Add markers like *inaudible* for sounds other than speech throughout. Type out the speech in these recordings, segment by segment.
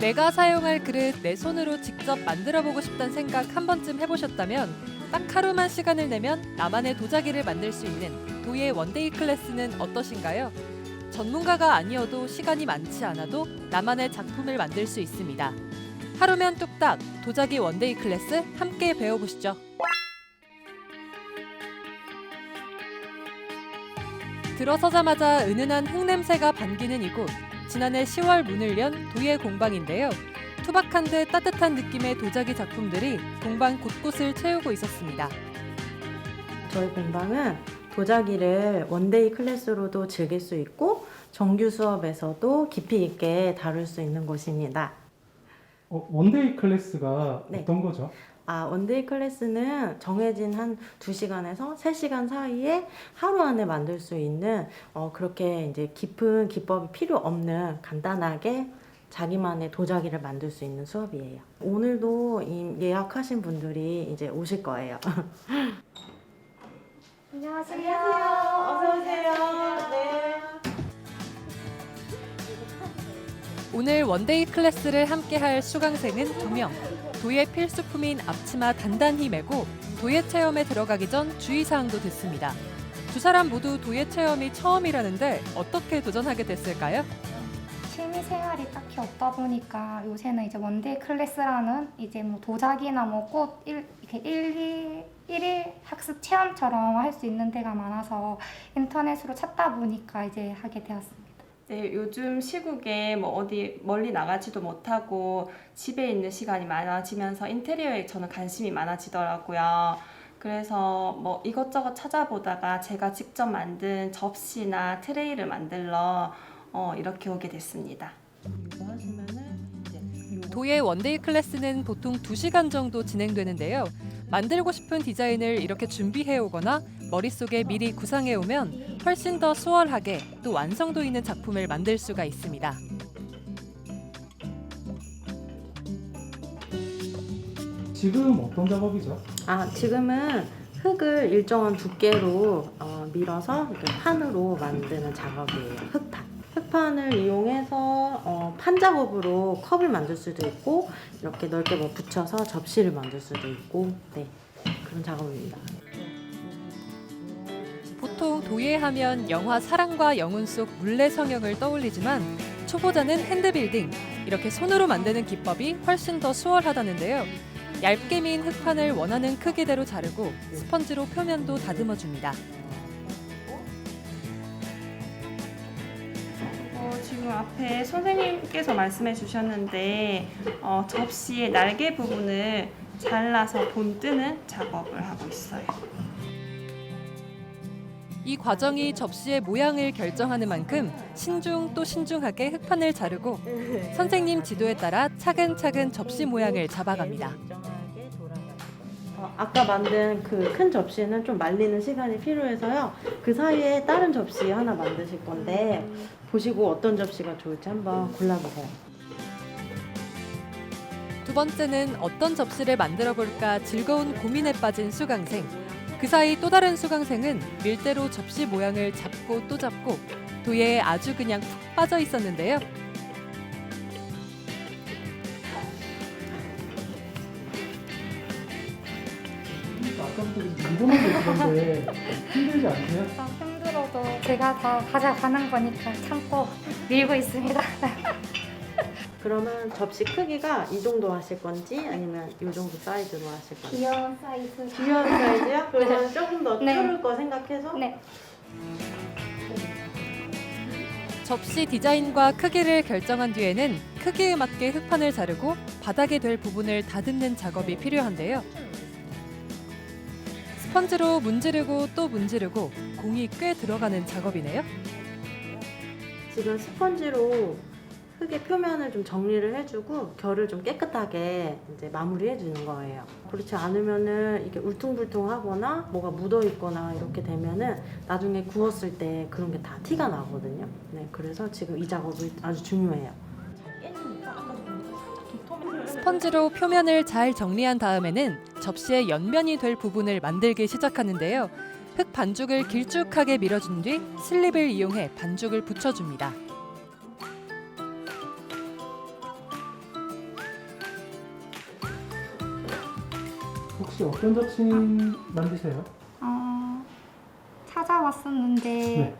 내가 사용할 그릇 내 손으로 직접 만들어 보고 싶다는 생각 한 번쯤 해보셨다면 딱 하루만 시간을 내면 나만의 도자기를 만들 수 있는 도예 원데이 클래스는 어떠신가요? 전문가가 아니어도 시간이 많지 않아도 나만의 작품을 만들 수 있습니다. 하루면 뚝딱 도자기 원데이 클래스 함께 배워보시죠. 들어서자마자 은은한 흙냄새가 반기는 이곳. 지난해 10월 문을 연 도예 공방인데요. 투박한 듯 따뜻한 느낌의 도자기 작품들이 공방 곳곳을 채우고 있었습니다. 저희 공방은 도자기를 원데이 클래스로도 즐길 수 있고 정규 수업에서도 깊이 있게 다룰 수 있는 곳입니다. 어, 원데이 클래스가 네. 어떤 거죠? 아, 원데이 클래스는 정해진 한 2시간에서 3시간 사이에 하루 안에 만들 수 있는 어, 그렇게 이제 깊은 기법이 필요 없는 간단하게 자기만의 도자기를 만들 수 있는 수업이에요. 오늘도 이 예약하신 분들이 이제 오실 거예요. *laughs* 안녕하세요. 어서 오세요. 오늘 원데이 클래스를 함께할 수강생은 두 명. 도예 필수품인 앞치마 단단히 메고 도예 체험에 들어가기 전 주의사항도 듣습니다. 두 사람 모두 도예 체험이 처음이라는데 어떻게 도전하게 됐을까요? 취미 생활이 딱히 없다 보니까 요새는 이제 원데이 클래스라는 이제 뭐 도자기나 뭐꽃 이렇게 일일 일일 학습 체험처럼 할 수 있는 데가 많아서 인터넷으로 찾다 보니까 이제 하게 되었습니다. 네, 요즘 시국에 뭐 어디 멀리 나가지도 못하고 집에 있는 시간이 많아지면서 인테리어에 저는 관심이 많아지더라고요. 그래서 뭐 이것저것 찾아보다가 제가 직접 만든 접시나 트레이를 만들러 어, 이렇게 오게 됐습니다. 도예 원데이 클래스는 보통 2시간 정도 진행되는데요. 만들고 싶은 디자인을 이렇게 준비해 오거나 머릿속에 미리 구상해 오면 훨씬 더 수월하게 또 완성도 있는 작품을 만들 수가 있습니다. 지금 어떤 작업이죠? 아, 지금은 흙을 일정한 두께로 어, 밀어서 이렇게 판으로 만드는 작업이에요. 흙판. 흙판을 이용해서 어, 판 작업으로 컵을 만들 수도 있고 이렇게 넓게 뭐 붙여서 접시를 만들 수도 있고 네 그런 작업입니다. 보통 도예하면 영화 사랑과 영혼 속 물레 성형을 떠올리지만 초보자는 핸드빌딩 이렇게 손으로 만드는 기법이 훨씬 더 수월하다는데요. 얇게 민 흙판을 원하는 크기대로 자르고 스펀지로 표면도 다듬어 줍니다. 지금 앞에 선생님께서 말씀해 주셨는데 어, 접시의 날개 부분을 잘라서 본 뜨는 작업을 하고 있어요. 이 과정이 접시의 모양을 결정하는 만큼 신중 또 신중하게 흙판을 자르고 선생님 지도에 따라 차근차근 접시 모양을 잡아갑니다. 어, 아까 만든 그 큰 접시는 좀 말리는 시간이 필요해서요. 그 사이에 다른 접시 하나 만드실 건데 보시고 어떤 접시가 좋을지 한번 골라보세요. 두 번째는 어떤 접시를 만들어 볼까 즐거운 고민에 빠진 수강생. 그 사이 또 다른 수강생은 밀대로 접시 모양을 잡고 또 잡고 도예에 아주 그냥 푹 빠져 있었는데요. 아까부터 일본어도 있던데 힘들지 않으세요? 좀 힘들어도 제가 다 가져가는 거니까 참고 밀고 있습니다. *laughs* 그러면 접시 크기가 이 정도 하실 건지 아니면 이 정도 사이즈로 하실 건지? 귀여운 사이즈. 귀여운 사이즈요? *laughs* 그러면 조금 더 네. 줄을 거 생각해서 네. 접시 디자인과 크기를 결정한 뒤에는 크기에 맞게 흙판을 자르고 바닥에 될 부분을 다듬는 작업이 필요한데요. 스펀지로 문지르고 또 문지르고 공이 꽤 들어가는 작업이네요. 지금 스펀지로 흙의 표면을 좀 정리를 해주고 결을 좀 깨끗하게 이제 마무리해 주는 거예요. 그렇지 않으면은 이게 울퉁불퉁하거나 뭐가 묻어 있거나 이렇게 되면은 나중에 구웠을 때 그런 게 다 티가 나거든요. 네, 그래서 지금 이 작업이 아주 중요해요. 스펀지로 표면을 잘 정리한 다음에는 접시에 연면이 될 부분을 만들기 시작하는데요. 흙 반죽을 길쭉하게 밀어준 뒤 슬립을 이용해 반죽을 붙여줍니다. 혹시 어떤 자칭 만드세요? 어, 찾아왔었는데 네.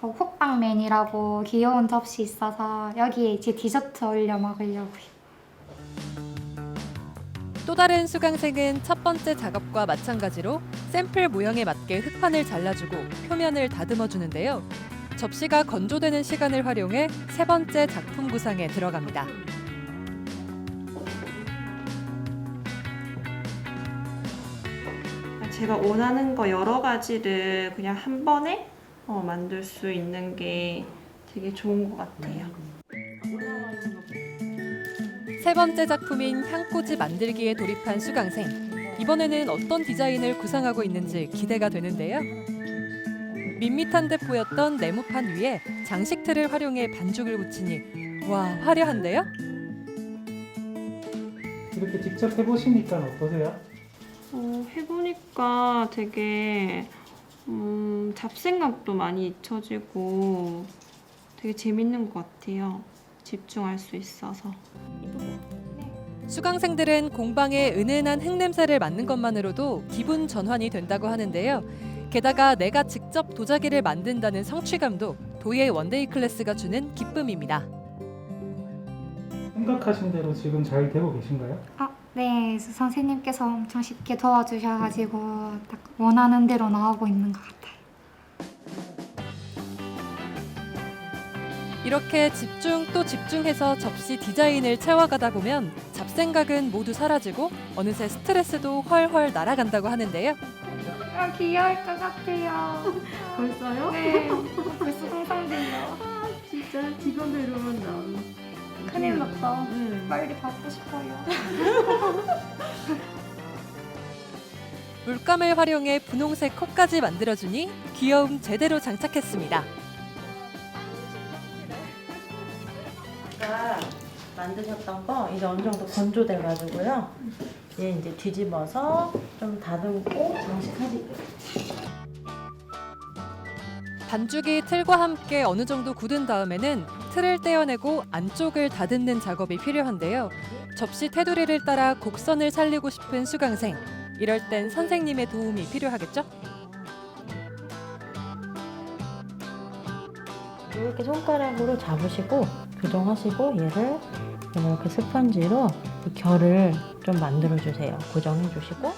그 호빵맨이라고 귀여운 접시 있어서 여기에 이제 디저트 올려 먹으려고요. 또 다른 수강생은 첫 번째 작업과 마찬가지로 샘플 모형에 맞게 흙판을 잘라주고 표면을 다듬어 주는데요. 접시가 건조되는 시간을 활용해 세 번째 작품 구상에 들어갑니다. 제가 원하는 거 여러 가지를 그냥 한 번에 어, 만들 수 있는 게 되게 좋은 것 같아요. 세 번째 작품인 향꽂이 만들기에 돌입한 수강생. 이번에는 어떤 디자인을 구상하고 있는지 기대가 되는데요. 밋밋한 듯 보였던 네모판 위에 장식 틀을 활용해 반죽을 붙이니 와 화려한데요? 이렇게 직접 해보시니까 어떠세요? 어, 해보니까 되게 음, 잡생각도 많이 잊혀지고 되게 재밌는 것 같아요. 집중할 수 있어서. 수강생들은 공방에 은은한 흙냄새를 맡는 것만으로도 기분 전환이 된다고 하는데요. 게다가 내가 직접 도자기를 만든다는 성취감도 도예 원데이 클래스가 주는 기쁨입니다. 생각하신 대로 지금 잘 되고 계신가요? 아, 네. 선생님께서 엄청 쉽게 도와주셔가지고 딱 원하는 대로 나오고 있는 것 같아요. 이렇게 집중 또 집중해서 접시 디자인을 채워가다 보면 잡생각은 모두 사라지고 어느새 스트레스도 훨훨 날아간다고 하는데요. 아, 귀여울 것 같아요. *laughs* 벌써요? 네. 벌써 상상돼요. 진짜 직원들 이러면 너무 큰일 났다. 응. 빨리 받고 싶어요. *laughs* 물감을 활용해 분홍색 코까지 만들어주니 귀여움 제대로 장착했습니다. 만드셨던 거 이제 어느 정도 건조돼 가지고요. 얘 이제 뒤집어서 좀 다듬고 장식하시고요. 반죽이 틀과 함께 어느 정도 굳은 다음에는 틀을 떼어내고 안쪽을 다듬는 작업이 필요한데요. 접시 테두리를 따라 곡선을 살리고 싶은 수강생. 이럴 땐 선생님의 도움이 필요하겠죠? 이렇게 손가락으로 잡으시고 교정하시고 얘를 이렇게 스펀지로 이 결을 좀 만들어 주세요. 고정해 주시고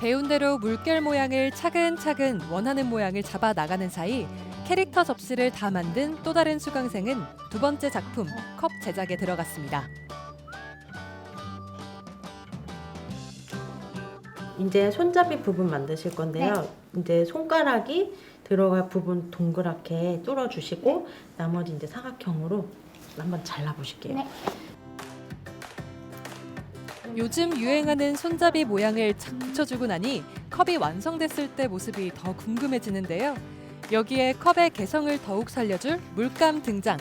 배운 대로 물결 모양을 차근차근 원하는 모양을 잡아 나가는 사이 캐릭터 접시를 다 만든 또 다른 수강생은 두 번째 작품 컵 제작에 들어갔습니다. 이제 손잡이 부분 만드실 건데요. 이제 손가락이 들어갈 부분 동그랗게 뚫어 주시고 나머지 이제 사각형으로 한번 잘라 보실게요. 네. 요즘 유행하는 손잡이 모양을 착 붙여주고 나니 컵이 완성됐을 때 모습이 더 궁금해지는데요. 여기에 컵의 개성을 더욱 살려줄 물감 등장.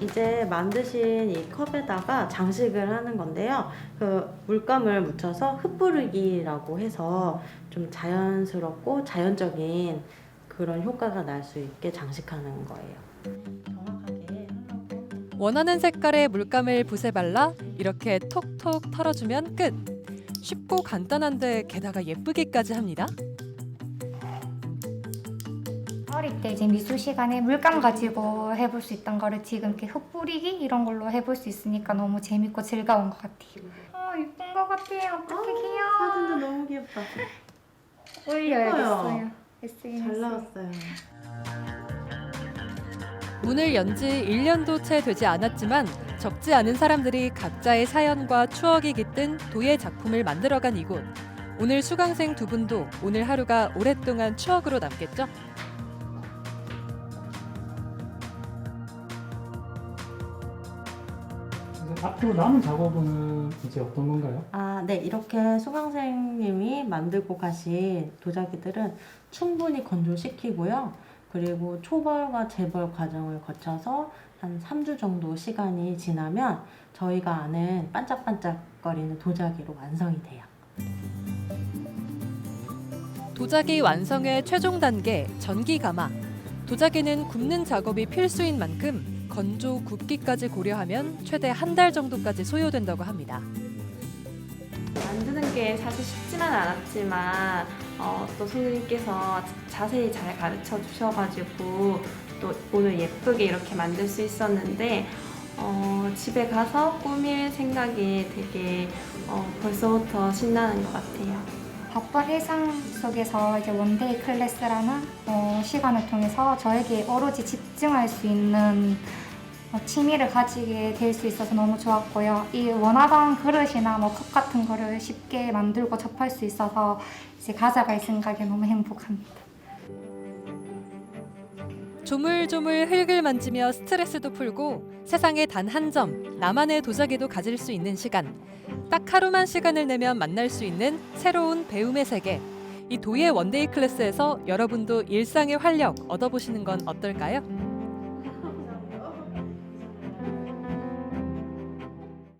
이제 만드신 이 컵에다가 장식을 하는 건데요. 그 물감을 묻혀서 흩뿌르기라고 해서 좀 자연스럽고 자연적인 그런 효과가 날 수 있게 장식하는 거예요. 원하는 색깔의 물감을 붓에 발라 이렇게 톡톡 털어주면 끝. 쉽고 간단한데 게다가 예쁘기까지 합니다. 어릴 때 이제 미술 시간에 물감 가지고 해볼 수 있던 거를 지금 이렇게 흙 뿌리기 이런 걸로 해볼 수 있으니까 너무 재밌고 즐거운 것 같아요. 어, 예쁜 것 같아요. 어떻게 귀여워. 사진도 너무 귀엽다. 올려야겠어요. 잘 나왔어요. 문을 연 지 1년도 채 되지 않았지만 적지 않은 사람들이 각자의 사연과 추억이 깃든 도예 작품을 만들어간 이곳. 오늘 수강생 두 분도 오늘 하루가 오랫동안 추억으로 남겠죠? 앞으로 남은 작업은 이제 어떤 건가요? 아, 네. 이렇게 수강생님이 만들고 가신 도자기들은 충분히 건조시키고요. 그리고 초벌과 재벌 과정을 거쳐서 한 3주 정도 시간이 지나면 저희가 아는 반짝반짝거리는 도자기로 완성이 돼요. 도자기 완성의 최종 단계 전기 가마. 도자기는 굽는 작업이 필수인 만큼 건조 굽기까지 고려하면 최대 한 달 정도까지 소요된다고 합니다. 만드는 게 사실 쉽지는 않았지만 어, 또 선생님께서 자세히 잘 가르쳐 주셔가지고 또 오늘 예쁘게 이렇게 만들 수 있었는데 어, 집에 가서 꾸밀 생각이 되게 어, 벌써부터 신나는 것 같아요. 바쁜 일상 속에서 이제 원데이 클래스라는 어, 시간을 통해서 저에게 오로지 집중할 수 있는 어, 취미를 가지게 될 수 있어서 너무 좋았고요. 이 원하던 그릇이나 뭐 컵 같은 거를 쉽게 만들고 접할 수 있어서 이제 가져갈 생각에 너무 행복합니다. 조물조물 흙을 만지며 스트레스도 풀고 세상에 단한 점, 나만의 도자기도 가질 수 있는 시간. 딱 하루만 시간을 내면 만날 수 있는 새로운 배움의 세계. 이 도예 원데이 클래스에서 여러분도 일상의 활력 얻어보시는 건 어떨까요?